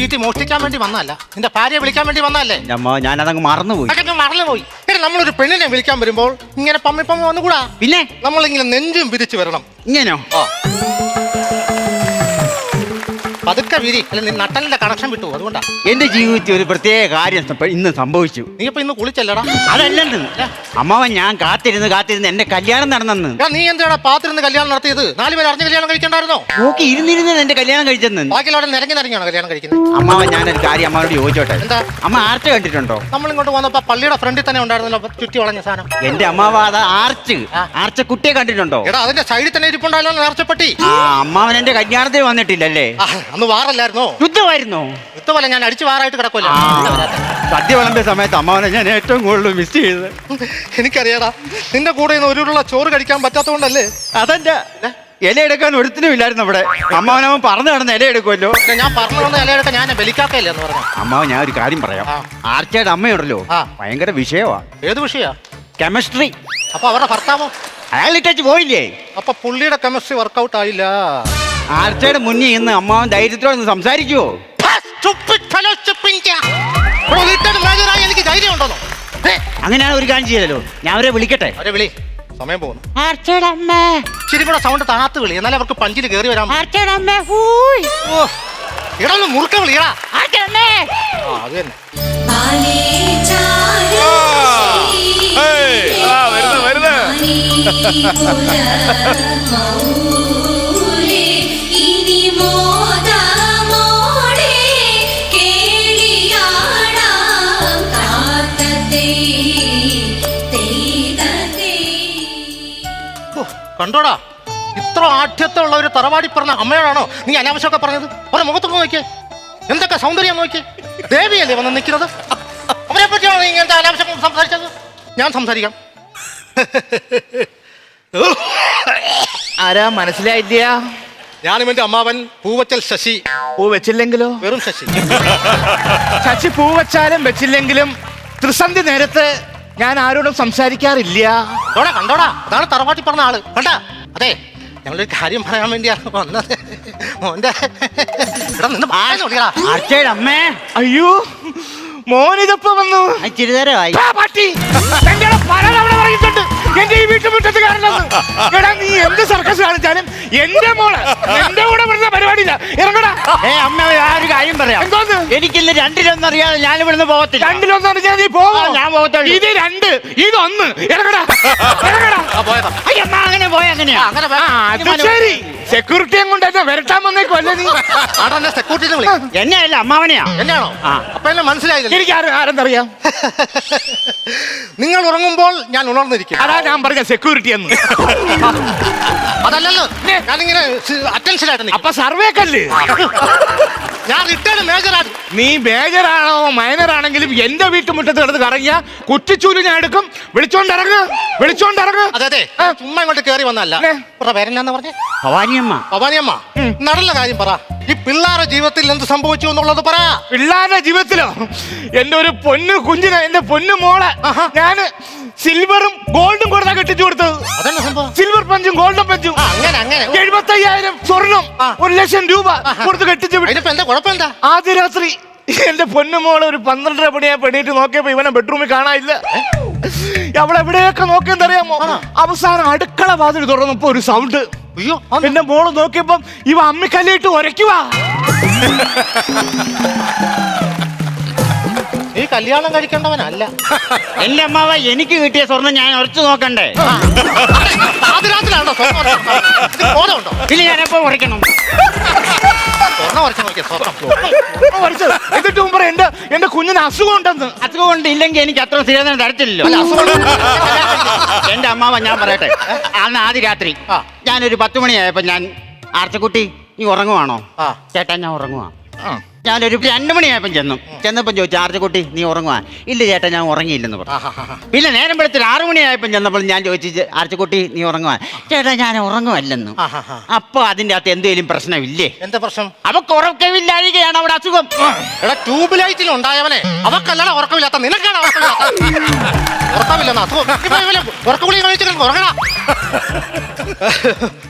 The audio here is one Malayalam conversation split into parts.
വീട്ടിൽ മോഷ്ടിക്കാൻ വേണ്ടി വന്നല്ല നിന്റെ ഭാര്യയെ വിളിക്കാൻ വേണ്ടി വന്നല്ലേ അമ്മ ഞാനതങ്ങ് മറന്നുപോയി. അതൊക്കെ മറന്നുപോയി. എടാ നമ്മളൊരു പെണ്ണിനെ വിളിക്കാൻ വരുമ്പോൾ ഇങ്ങനെ പമ്മി പമ്മി വന്നുകൂടാ? പിന്നെ? നമ്മളിങ്ങനെ നെഞ്ചും വിരിച്ചു വരണം. ഇങ്ങനെയോ? ആ. പതുക്കെ വിരി അല്ല നീ നട്ടലിന്റെ കണക്ഷൻ വിട്ടു അതുകൊണ്ടാ. എന്റെ ജീവിതത്തിൽ ഒരു പ്രത്യേക കാര്യം ഇന്ന് സംഭവിച്ചു. നീ ഇപ്പൊ ഇന്ന് കുളിച്ചല്ലടാ? അതല്ലെന്ന്. അമ്മാവൻ ഞാൻ കാത്തിരുന്ന് കാത്തിരുന്ന് എന്റെ കല്യാണം നടന്നെന്ന്. എടാ നീ എന്താണ് പാത്തിരുന്ന് കല്യാണം നടത്തിയത്? നാല് പേര് അറിഞ്ഞ കല്യാണം കഴിക്കണ്ടായിരുന്നോ? നോക്കി ഇരുന്നിരുന്ന് എന്റെ കല്യാണം കഴിച്ചെന്ന്. ബാക്കിയുള്ളവരെ നിരങ്ങി നിരങ്ങിയാണോ കല്യാണം കഴിക്കുന്നത് അമ്മാവൻ ഒരു കാര്യം അമ്മാവനോട് ചോദിച്ചോട്ടെ? എന്താ? അമ്മ ആർച്ച കണ്ടിട്ടുണ്ടോ? നമ്മൾ ഇങ്ങോട്ട് വന്നപ്പോ പള്ളിയുടെ ഫ്രണ്ടിൽ തന്നെ ഉണ്ടായിരുന്നല്ലോ അപ്പൊ ചുറ്റി വളഞ്ഞ സാധനം. എന്റെ അമ്മാവ അത് ആർച്ച് ആ. ആർച്ച കുട്ടിയെ കണ്ടിട്ടുണ്ടോ? എടാ അതിന്റെ സൈഡിൽ തന്നെ ഇരിപ്പുണ്ടായാലോ നേർച്ചപ്പെട്ടി ആ അമ്മാവൻ എന്റെ കല്യാണത്തിൽ വന്നിട്ടില്ലല്ലേ? ആ, അന്ന് വാറല്ലായിരുന്നോ? യുദ്ധമായിരുന്നോ? യുദ്ധമല്ല ഞാൻ അടിച്ചു വാറായിട്ട് കിടക്കുമല്ലോ സദ്യ വിളമ്പിയ സമയത്ത് അമ്മാവനെ ഞാൻ ഏറ്റവും കൂടുതൽ മിസ് ചെയ്തത്. എനിക്കറിയാടാ നിന്റെ കൂടെ ഇന്ന് ഒരു ഉരുള ചോറ് കഴിക്കാൻ പറ്റാത്തതുകൊണ്ടല്ലേ? അതെന്റെ ഇല എടുക്കാൻ ഒരുത്തിനും ഇല്ലായിരുന്നു അവിടെ അമ്മാവനവൻ പറഞ്ഞു നടന്ന് ഇല എടുക്കുമല്ലോ ഞാൻ പറഞ്ഞു വന്ന എടുക്കാൻ ഞാൻ ബലിക്കാക്കയില്ല എന്ന് പറഞ്ഞു അമ്മാവൻ ഞാൻ ഒരു കാര്യം പറയാം. ആർച്ചയുടെ അമ്മയുണ്ടല്ലോ. ഭയങ്കര വിഷയമാ ഏത് വിഷയാ? കെമിസ്ട്രി അപ്പൊ അവരുടെ ഭർത്താവോ? അയാൾ പോയില്ലേ? അപ്പൊ പുള്ളിയുടെ കെമിസ്ട്രി വർക്കൗട്ട് ആയില്ല. ആർച്ചയുടെ മുന്നിൽ ഇന്ന് അമ്മാവൻ ധൈര്യത്തോടെ ഒന്ന് സംസാരിക്കുവോ എനിക്ക് ധൈര്യം ഉണ്ടോന്നോ ഏ, അങ്ങനെയാണ് ഒരു കാര്യം ചെയ്തല്ലോ. ഞാൻ അവരെ വിളിക്കട്ടെ? അവരെ വിളി. സമയം പോകുന്നു. ആർച്ചയുടെ അമ്മ. ഇച്ചിരി കൂടെ സൗണ്ട് താത്ത് വിളി. എന്നാലേ അവർക്ക് പഞ്ചിൽ കയറി വരാം ആർച്ചയുടെ അമ്മ ഹൂയ്. ഓ, മുറുക്ക വിളിയടാ. ആർച്ചയുടെ അമ്മേ. ആ അത് തന്നെ. കണ്ടോടാ? ഇത്ര ആഠ്യത്തുള്ള ഒരു തറവാടി പറഞ്ഞ അമ്മയോടാണോ നീ അനാവശ്യമൊക്കെ പറഞ്ഞത്? അവരെ മുഖത്തൊക്കെ നോക്കിയേ എന്തൊക്കെ സൗന്ദര്യം നോക്കിയേ ദേവിയല്ലേ വന്ന് നിൽക്കുന്നത്? അവരെ പറ്റിയാണോ നീ ഇങ്ങനത്തെ അനാവശ്യം സംസാരിച്ചത്? ഞാൻ സംസാരിക്കാം. ആരാ മനസ്സിലായില്ല ഞാൻ ഇവന്റെ അമ്മാവൻ പൂവച്ചൽ ശശി. പൂ വെച്ചില്ലെങ്കിലോ? വെറും ശശി. ശശി പൂവച്ചാലും വെച്ചില്ലെങ്കിലും ത്രിസന്ധി നേരത്ത് ഞാൻ ആരോടും സംസാരിക്കാറില്ല. കണ്ടോടാ കണ്ടോടാ. അതാണ് തറവാട്ടി പറഞ്ഞ ആൾ. കണ്ടാ? അതെ ഞങ്ങളൊരു കാര്യം പറയാൻ വേണ്ടിയാണ് വന്നത്. മോന്റെ നിന്ന് അമ്മേ? അയ്യോ മോനിതപ്പ വന്നു. ആ ചിരിതരമായി ആ, പട്ടി. എന്റെ പലതവണ പറഞ്ഞിട്ടുണ്ട്. എന്റെ ഈ വീട്ടുമുറ്റത്ത് കാരണം എടാ നീ എന്ത് സർക്കസ് കാണിച്ചാലും എന്റെ മോൾ എന്റെ കൂടെ വരുന്ന പരിപാടിയില്ല. ഇറങ്ങടാ. ഏ അമ്മ ആ ഒരു കാര്യം പറയാം. എന്തോന്ന്? എനിക്കില്ല രണ്ടിലൊന്നും അറിയാതെ ഞാൻ ഇവിടുന്ന് പോകത്തില്ല. രണ്ടിലൊന്നും അറിഞ്ഞാൽ നീ പോവാ? ഞാൻ പോകത്തുള്ളൂ. ഇത് രണ്ട് ഇതൊന്ന് ഇറങ്ങടാ. ഇറങ്ങടാ. ആ പോയതാ അയ്യമ്മ അങ്ങനെ പോയ അങ്ങനെയാ അങ്ങനെ ശരി. സെക്യൂരിറ്റിയും കൊണ്ട് എന്നെ വരട്ടാൻ കൊല്ല നീ? ആടാ സെക്യൂരിറ്റി വിളി എന്നെ അല്ല അമ്മാവനെയാ. എന്നാണോ ആ. അപ്പൊ എന്നെ മനസ്സിലായില്ല എനിക്ക് ആരും ആരെന്നറിയാം നിങ്ങൾ ഉറങ്ങുമ്പോൾ ഞാൻ ഉണർന്നിരിക്കും. അതാ ഞാൻ പറഞ്ഞ സെക്യൂരിറ്റി എന്ന്. അതല്ലല്ലോ. ഞാനിങ്ങനെ അറ്റൻഷൻ ആയിട്ട്. അപ്പൊ സർവേ കല്ല് ഞാൻ റിട്ടയർഡ് മേജറാണ് നീ മേജറാണോ മൈനർ ആണെങ്കിലും എന്റെ വീട്ടുമുറ്റത്ത് കിടന്ന് കറങ്ങിയ കുറ്റിച്ചൂൽ ഞാൻ എടുക്കും. വിളിച്ചോണ്ടിറങ്ങ് വിളിച്ചോണ്ടിറങ്ങ് അതെ അതെ. ചുമ്മാ ഇങ്ങോട്ട് കയറി വന്നല്ല പേരെന്നാന്ന് പറഞ്ഞേ? ഭവാനിയമ്മ. ഭവാനിയമ്മ നടന്ന കാര്യം പറ. ഈ പിള്ളേരുടെ ജീവിതത്തിൽ എന്ത് സംഭവിച്ചു എന്നുള്ളത് പറ. പിള്ളേരുടെ ജീവിതത്തിലോ? എന്റെ ഒരു പൊന്നു കുഞ്ഞിന് എന്റെ പൊന്നു മോളെ ഞാൻ ഞാൻ സിൽവറും ഗോൾഡും കൊടുത്താ കെട്ടിച്ചു കൊടുത്തത്. അതന്നെ സംഭവം? സിൽവർ പഞ്ചും ഗോൾഡൻ പഞ്ചും. അങ്ങനെ അങ്ങനെ. എഴുപത്തി എഴുപത്തയ്യായിരം സ്വർണം ഒരു ലക്ഷം രൂപ. കൊടുത്ത് കെട്ടിച്ചു വിട്ടു അതിനിപ്പോ എന്താ കുഴപ്പം എന്താ? ആദ്യ രാത്രി എന്റെ പൊന്നുമോൾ ഒരു പന്ത്രണ്ടര പണിയാ പെണ്ണീറ്റ് നോക്കിയപ്പോ ഇവനെ ബെഡ്റൂമിൽ കാണാനില്ല. അവളെവിടെയൊക്കെ നോക്കിയെന്നറിയാമോ? അവസാനം അടുക്കള വാതിൽ തുറന്നപ്പോ ഒരു സൗണ്ട് അയ്യോ എന്റെ മോൾ നോക്കിയപ്പം ഇവ അമ്മിക്കല്ലിട്ട് ഒരയ്ക്കുവാ നീ കല്യാണം കഴിക്കേണ്ടവനല്ല. എന്റെ അമ്മാവ എനിക്ക് കിട്ടിയ സ്വർണം ഞാൻ ഉറച്ചു നോക്കണ്ടേ? ഇത് ബോധമുണ്ടോ? പിന്നെ ഞാനെപ്പോ ഉറയ്ക്കണം സ്വർണം ഉറച്ച് നോക്കിയ ഉരച്ചത്. എന്നിട്ട് മുമ്പ് എന്റെ എന്റെ കുഞ്ഞിന് അസുഖം ഉണ്ടെന്ന്. അതുകൊണ്ട് ഇല്ലെങ്കിൽ എനിക്ക് അത്ര സ്ഥിരം തരത്തില്ലല്ലോ. അസുഖം എന്റെ അമ്മാവ ഞാൻ പറയട്ടെ. അന്ന് ആദ്യ രാത്രി ആ. ഒരു പത്ത് മണിയായപ്പോ ഞാൻ ആർച്ചക്കുട്ടി നീ ഉറങ്ങുവാണോ ആ. ചേട്ടാ ഞാൻ ഉറങ്ങുവാ ഞാനൊരു രണ്ടു മണിയായപ്പം ചെന്നു. ചെന്നപ്പം ചോദിച്ചു കുട്ടി നീ ഉറങ്ങുവാ? ഇല്ല ചേട്ടാ ഞാൻ ഉറങ്ങിയില്ലെന്ന് പറഞ്ഞു. പിന്നെ നേരം വെളുത്തിൽ ആറു മണിയായപ്പം ചെന്നപ്പോൾ ഞാൻ ചോദിച്ചു ആർച്ചക്കുട്ടി നീ ഉറങ്ങുവാ? ചേട്ടാ ഞാൻ ഉറങ്ങുമല്ലെന്നു. അപ്പൊ അതിന്റെ അകത്ത് എന്തെങ്കിലും പ്രശ്നമില്ലേ? എന്താ പ്രശ്നം? അവക്ക് ഉറക്കമില്ലാഴികയാണ് അവിടെ അസുഖം. എടാ ട്യൂബ് ലൈറ്റിൽ ഉണ്ടായവനെ അവക്കല്ലാതെ ഉറക്കമില്ലാത്ത. നിനക്കാണ് ഉറക്കമില്ലെന്ന് അസുഖം. ഉറക്കഗുളി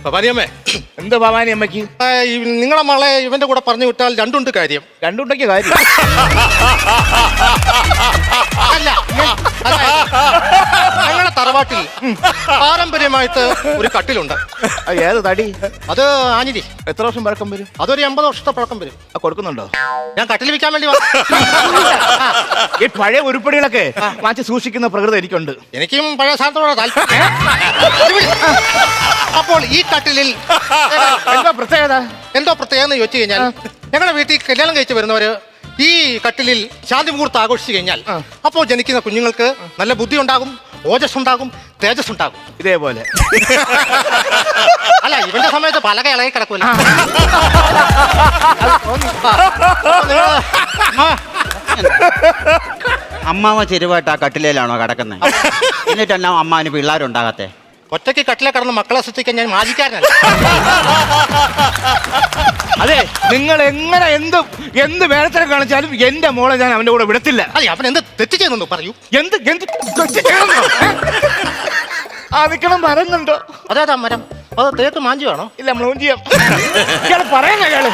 ഭവാനിയമ്മേ എന്താ ഭവാനി അമ്മയ്ക്ക് ആ, നിങ്ങളെ മകളെ ഇവന്റെ കൂടെ പറഞ്ഞു വിട്ടാൽ രണ്ടുണ്ട് കാര്യം. കാര്യം. രണ്ടുണ്ടെങ്കിൽ കാര്യം. അല്ല അതായത് ഞങ്ങളുടെ തറവാട്ടിൽ പാരമ്പര്യമായിട്ട് ഒരു കട്ടിലുണ്ട്. ആ, ഏത് തടി? അത് ആഞ്ഞിരി എത്ര വർഷം പഴക്കം വരും? അതൊരു എൺപത് വർഷത്തെ പഴക്കം വരും. ആ കൊടുക്കുന്നുണ്ടോ? ഞാൻ കട്ടിൽ വിൽക്കാൻ വേണ്ടി വന്നു. ഈ പഴയ ഉരുപ്പടികളൊക്കെ മാറ്റി സൂക്ഷിക്കുന്ന പ്രകൃതി എനിക്കുണ്ട്. എനിക്കും പഴയ സാധനത്തോടെ താല്പര്യം. അപ്പോൾ ഈ കട്ടിലിൽ എന്താ പ്രത്യേകത? എന്തോ പ്രത്യേകത എന്ന് ചോദിച്ചു കഴിഞ്ഞാൽ ഞങ്ങളുടെ വീട്ടിൽ കല്യാണം കഴിച്ച് വരുന്നവര് ഈ കട്ടിലിൽ ശാന്തി മുഹൂർത്തം ആഘോഷിച്ചു കഴിഞ്ഞാൽ അപ്പോൾ ജനിക്കുന്ന കുഞ്ഞുങ്ങൾക്ക് നല്ല ബുദ്ധി ഉണ്ടാകും ഓജസ് ഉണ്ടാകും തേജസ് ഉണ്ടാകും ഇതേപോലെ. അല്ല ഇവന്റെ സമയത്ത് പലക ഇളകി കിടക്കൂല അമ്മാവ ചെരുവായിട്ട് ആ കട്ടിലേലാണോ കിടക്കുന്നത് എന്നിട്ടെല്ലാം അമ്മാവിന് പിള്ളേരുണ്ടാകത്തെ? ഒറ്റയ്ക്ക് കട്ടിലെ കടന്ന് മക്കളെ സൃഷ്ടിക്കാൻ ഞാൻ മാജിക്കാരനല്ല. അതെ. നിങ്ങൾ എങ്ങനെ എന്ത് എന്ത് വേലത്തരം കാണിച്ചാലും എന്റെ മോളെ ഞാൻ അവന്റെ കൂടെ വിടത്തില്ല. അതെ അവൻ എന്ത് തെറ്റ് ചെയ്യുന്നു പറയൂ. എന്ത് എന്ത് തെറ്റ്? ആ നിക്കണം പറയുന്നുണ്ടോ അതാ മരം. അത് തേക്ക് മാഞ്ചുവാണോ ഇല്ല മൂഞ്ചിയം. ഇയാൾ പറയുന്ന ഇയാൾ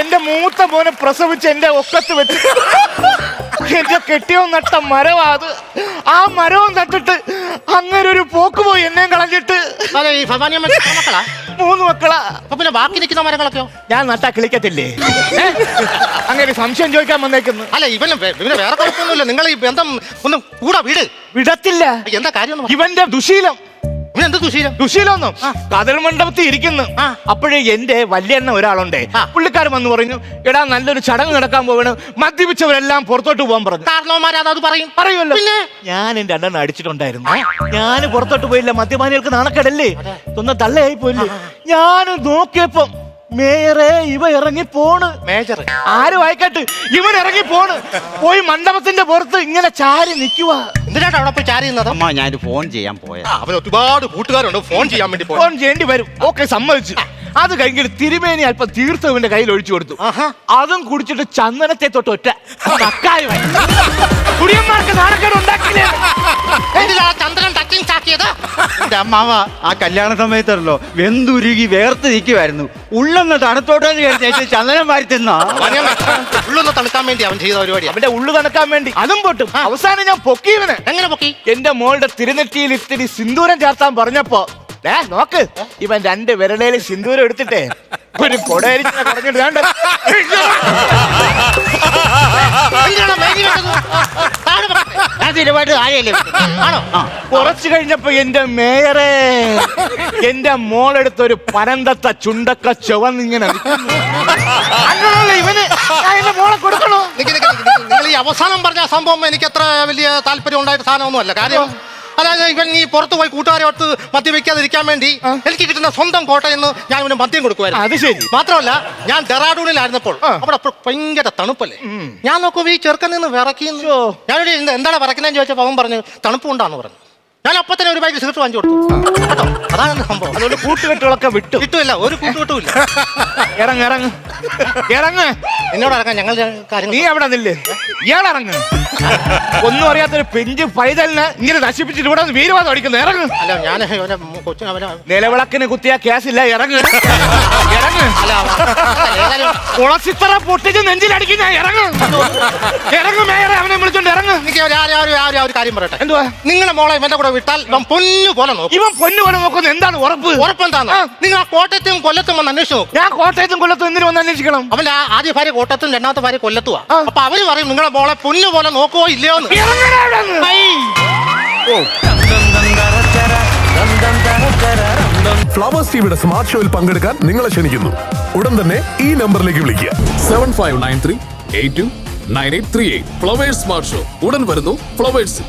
എന്റെ മൂത്ത മോനെ പ്രസവിച്ച് എന്റെ ഒക്കത്ത് വെച്ച്. എന്റെ കെട്ടിയോ നട്ട മരവാ അത്. ആ മരവും തട്ടിട്ട് അങ്ങനെ ഒരു പോക്ക് പോയി എന്നെയും കളഞ്ഞിട്ട്. അതെ ഈ ഭവാനിയമ്മ മക്കളാ? മൂന്ന് മക്കളാ. അപ്പൊ പിന്നെ ബാക്കി നിൽക്കുന്ന മരങ്ങളൊക്കെയോ? ഞാൻ നട്ടാ കിളിക്കത്തില്ലേ? ഏ? അങ്ങനെ സംശയം ചോദിക്കാൻ വന്നേക്കുന്നു. അല്ല ഇവന് വേ- ഇവന് വേറെ കുഴപ്പമൊന്നുമില്ല. നിങ്ങൾ ഈ ബന്ധം ഒന്ന് കൂടാ വീട്. വിടത്തില്ല. എന്താ കാര്യം ഒന്ന് പറ. ഇവന്റെ ദുശീലം. ദുശീലമൊന്നും കതൽ മണ്ഡപത്തിൽ ഇരിക്കുന്നു. അപ്പോഴേ എന്റെ വല്യണ്ണ ഒരാളുണ്ടേ. പുള്ളിക്കാരൻ വന്ന് പറഞ്ഞു എടാ നല്ലൊരു ചടങ്ങ് നടക്കാൻ പോവാണ്. മദ്യപിച്ചവരെല്ലാം പുറത്തോട്ട് പോകാൻ പറഞ്ഞു. കാരണവന്മാരത് പറയും. പറയുമല്ലോ? ഞാൻ എന്റെ അണ്ണൻ അടിച്ചിട്ടുണ്ടായിരുന്നു. ഞാൻ പുറത്തോട്ട് പോയില്ല. മദ്യപാനികൾക്ക് നാണക്കേടല്ലേ? തൊന്ന തള്ളയായി പോയില്ലേ? ഞാൻ നോക്കിയപ്പം മേയറെ ഇവ ഇറങ്ങി പോണ്. മേജർ. ആര് വായിക്കട്ട്? ഇവൻ ഇറങ്ങി പോണ്. പോയി മണ്ഡപത്തിന്റെ പുറത്ത് ഇങ്ങനെ ചാരി നിൽക്കുക എന്തിനാണ് അവിടെ പോയി ചാരിയുന്നത് അമ്മ ഞാനൊരു ഫോൺ ചെയ്യാൻ പോയത്. അവർ ഒരുപാട് കൂട്ടുകാരുണ്ട്. ഫോൺ ചെയ്യാൻ വേണ്ടി പോയി ഫോൺ ചെയ്യേണ്ടി വരും. ഓക്കെ സമ്മതിച്ചു. അത് കഴിഞ്ഞിട്ട് തിരുമേനി അല്പം തീർത്ഥവിന്റെ കയ്യിൽ ഒഴിച്ചു കൊടുത്തു. അതും കുടിച്ചിട്ട് ചന്ദനത്തെ തൊട്ട് ഒറ്റ നക്കായമായി. കുടിയന്മാർക്ക് നാണക്കേട് ഉണ്ടാക്കില്ലേ? എന്തിനാ ചന്ദ്രൻ ടച്ചിങ് ചാക്കിയത്? എന്റെ അമ്മാവ ആ കല്യാണ സമയത്തല്ലോ വെന്തുരുകി വേർത്ത് നിൽക്കുമായിരുന്നു ഉള്ളൊന്ന് തണുത്തോട്ടെന്ന് കഴിഞ്ഞാൽ ചന്ദനം വാരി തിന്നാ. ഉള്ളൊന്ന് തണുക്കാൻ വേണ്ടി അവൻ ചെയ്ത പരിപാടി അവന്റെ ഉള്ളു തണുക്കാൻ വേണ്ടി. അതും പൊട്ടും. അവസാനം ഞാൻ പൊക്കിയവന് എങ്ങനെ പൊക്കി? എന്റെ മോളുടെ തിരുനെറ്റിയിൽ ഇത്തിരി സിന്ദൂരം ചേർത്താൻ പറഞ്ഞപ്പോ നോക്ക്. ഇവൻ രണ്ട് വിരലയിൽ സിന്ദൂരം എടുത്തിട്ടേ. ഒരു കൊടയരിച്ചിനെ കുറച്ചു കഴിഞ്ഞപ്പോ എന്റെ മേയറെ എന്റെ മോളെടുത്തൊരു പനന്തത്ത ചുണ്ടക്ക ചുവന്നിങ്ങനെ കൊടുക്കണോ? ഈ അവസാനം പറഞ്ഞ സംഭവം എനിക്ക് അത്ര വലിയ താല്പര്യം ഉണ്ടായിട്ട് സാധനമൊന്നുമല്ല. കാര്യം അതായത് ഇവൻ ഈ പുറത്ത് പോയി കൂട്ടുകാരെ ഒത്ത് മദ്യപിക്കാതിരിക്കാൻ വേണ്ടി എനിക്ക് കിട്ടുന്ന സ്വന്തം കോട്ട എന്ന് ഞാൻ ഇവന് മദ്യം കൊടുക്കുമായിരുന്നു. അത് ശരി. മാത്രമല്ല ഞാൻ ഡെറാഡൂണിലായിരുന്നപ്പോൾ. അവിടെ അപ്പോൾ ഭയങ്കര തണുപ്പല്ലേ? ഞാൻ നോക്കുമ്പോ ഈ ചെറുക്കൻ നിന്ന് വിറക്കി ഞാനൊരു എന്താണ് വിറക്കുന്നതെന്ന് ചോദിച്ചപ്പോൾ അവൻ പറഞ്ഞു തണുപ്പ് കൊണ്ടാന്ന് പറഞ്ഞു. ഞാൻ അപ്പൊ തന്നെ ഒരു ബൈക്ക് സിഗരറ്റ് വാങ്ങിച്ചു കൊടുത്തു. കേട്ടോ? അതാണ് സംഭവം. അതുകൊണ്ട് കൂട്ടുകെട്ടുകളൊക്കെ വിട്ടു. കിട്ടുമില്ല ഒരു കൂട്ടുകെട്ടുമില്ല. ഇറങ്ങ് ഇറങ്ങ്. ഇറങ്ങ്. എന്നോട് ഇറങ്ങാൻ ഞങ്ങൾ കാര്യം നീ അവിടെ നില്ലേ? ഇയാൾ ഇറങ്ങ്. ഒന്നും അറിയാത്തൊരു പെഞ്ച് പൈതലിന് ഇങ്ങനെ നശിപ്പിച്ചിട്ട് ഇവിടെ നിന്ന് വീരവാദം അടിക്കുന്നു. ഇറങ്ങ്. അല്ല ഞാൻ കൊച്ചു അവനെ നിലവിളക്കിന് കുത്തിയ കേസില്ല. ഇറങ്ങ്. ഇറങ്ങ്. അല്ല ഏതായാലും കുളസിത്തറ പൊട്ടിച്ച് നെഞ്ചിലടിക്കുന്ന ഇറങ്ങ്. ഇറങ്ങ് മേയറെ അവനെ വിളിച്ചോണ്ട് ഇറങ്ങ്. എനിക്ക് ഒരു- ഒരു- ഒരു കാര്യം പറയട്ടെ. എന്തുവാ? നിങ്ങളുടെ മോളെ ഇവന്റെ കൂടെ വിട്ടാൽ ഇവൻ പൊന്നു പോലെ നോക്കും. ഇവൻ പൊന്നു പോലെ നോക്കുന്നത് എന്താണ് ഉറപ്പ്? ഉറപ്പെന്താന്ന് നിങ്ങൾ ആ കോട്ടയത്തും കൊല്ലത്തും വന്ന് അന്വേഷിച്ച് നോക്കും. ഞാൻ കോട്ടയത്തും കൊല്ലത്തും എന്തിനു വന്ന് അന്വേഷിക്കണം? അവന്റെ ആദ്യ ഭാര്യ കോട്ടയത്തും രണ്ടാമത്തെ ഭാര്യ കൊല്ലത്തുവാ. ആ. അപ്പൊ അവർ പറയും നിങ്ങളെ മോളെ പൊന്നു പോലെ നോക്കുവോ ഇല്ലയോ ഫ്ലവേഴ്സ് ടിവിയുടെ സ്മാർട്ട് ഷോയിൽ പങ്കെടുക്കാൻ നിങ്ങളെ ക്ഷണിക്കുന്നു. ഉടൻ തന്നെ ഈ നമ്പറിലേക്ക് വിളിക്കുക. Seven five nine three eight two nine eight three eight. Flowers smart show. ഉടൻ വരുന്നു ഫ്ലവേഴ്സ്